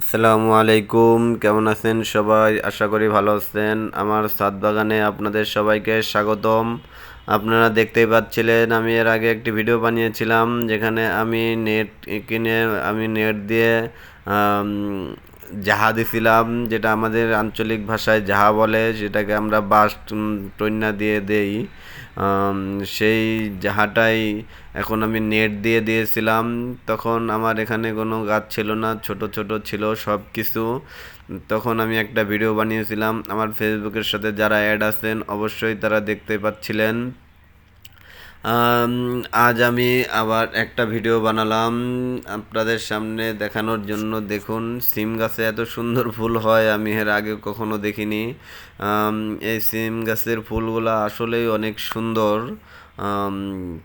আসসালামু আলাইকুম, কেমন আছেন সবাই? আশা করি ভালো আছেন। আমার সাত বাগানে আপনাদের সবাইকে স্বাগতম। আপনারা দেখতেই পাচ্ছিলেন, আমি এর আগে একটি ভিডিও বানিয়েছিলাম, যেখানে আমি নেট কিনে, আমি নেট দিয়ে জাহা দিছিলাম যেটা আমাদের আঞ্চলিক ভাষায় জাহা বলে সেটাকে আমরা বাস টন্যা দিয়ে দেই। সেই জাহাটাই এখন আমি নেট দিয়ে দিয়েছিলাম, তখন আমার এখানে কোনো গাছ ছিল না, ছোট ছোট ছিল সব কিছু। তখন আমি একটা ভিডিও বানিয়েছিলাম, আমার ফেসবুকের সাথে যারা অ্যাড আছেন, অবশ্যই তারা দেখতে পাচ্ছিলেন। আজ আমি আবার একটা ভিডিও বানালাম। আপনাদের সামনে দেখানোর জন্য দেখুন, সিম গাছে এত সুন্দর ফুল হয়, আমি এর আগে কখনো দেখিনি। এই সিম গাছের ফুলগুলো আসলেই অনেক সুন্দর।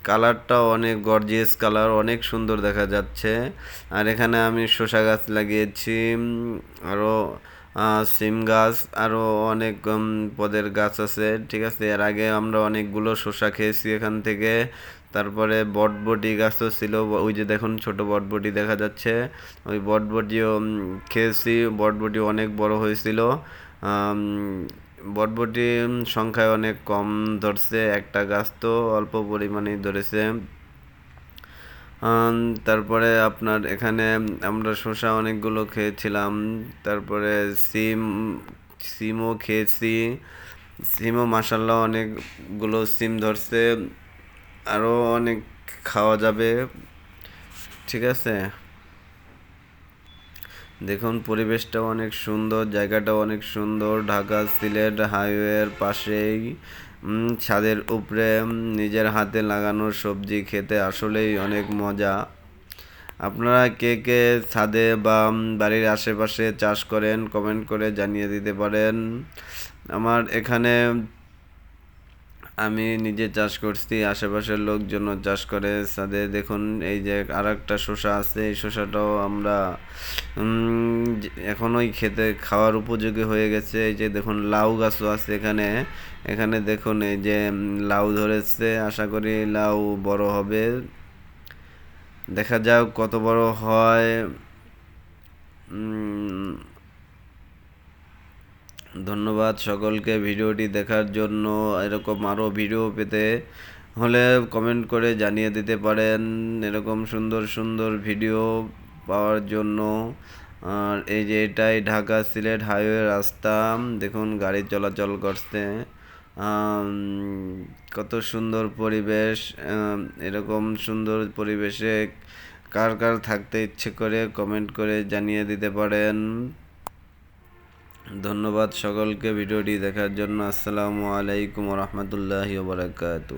কালারটাও অনেক গর্জিয়াস কালার, অনেক সুন্দর দেখা যাচ্ছে। আর এখানে আমি শসা গাছ লাগিয়েছি। আরও সিম গাছ আরও অনেক পদের গাছ আছে, ঠিক আছে? এর আগে আমরা অনেকগুলো শসা খেয়েছি এখান থেকে। তারপরে বটবটি গাছও ছিল, ওই যে দেখুন ছোট বটবটি দেখা যাচ্ছে। ওই বটবটিও খেয়েছি, বটবটি অনেক বড় হয়েছিল। বটবটি সংখ্যায় অনেক কম ধরছে, একটা গাছ তো অল্প পরিমাণেই ধরেছে। তারপরে আপনার এখানে আমরা শসা অনেকগুলো খেয়েছিলাম, তারপরে সিম, সিমও খেয়েছি, সিমও মাসাল্লাহ অনেকগুলো সিম ধরছে, আরও অনেক খাওয়া যাবে, ঠিক আছে? দেখুন, পরিবেশটাও অনেক সুন্দর, জায়গাটাও অনেক সুন্দর, ঢাকা সিলেট হাইওয়ের পাশেই ছাদের উপরে নিজের হাতে লাগানো সবজি খেতে আসলেই অনেক মজা। আপনারা কে কে ছাদে বা বাড়ির আশেপাশে চাষ করেন কমেন্ট করে জানিয়ে দিতে পারেন। আমার এখানে আমি নিজে চাষ করছি, আশেপাশের লোকজনও চাষ করে। ছাদে দেখুন, এই যে আর একটা শসা আছে, এই শসাটাও আমরা এখনোই খেতে, খাওয়ার উপযোগী হয়ে গেছে। এই যে দেখুন, লাউ গাছও আছে এখানে। এখানে দেখুন, এই যে লাউ ধরেছে। আশা করি লাউ বড় হবে। দেখা যাক কত বড় হয়। ধন্যবাদ সকলকে ভিডিওটি দেখার জন্য, এরকম আরও ভিডিও পেতে হলে কমেন্ট করে জানিয়ে দিতে পারেন। এরকম সুন্দর সুন্দর ভিডিও পাওয়ার জন্য। আর এই যে এটাই ঢাকা সিলেট হাইওয়ে রাস্তা, দেখুন গাড়ি চলাচল করছে। কত সুন্দর পরিবেশ এরকম সুন্দর পরিবেশে কার কার থাকতে ইচ্ছে করে কমেন্ট করে জানিয়ে দিতে পারেন। ধন্যবাদ সকলকে ভিডিওটি দেখার জন্য। আসসালামু আলাইকুম রহমতুল্লাহি বারাকাতু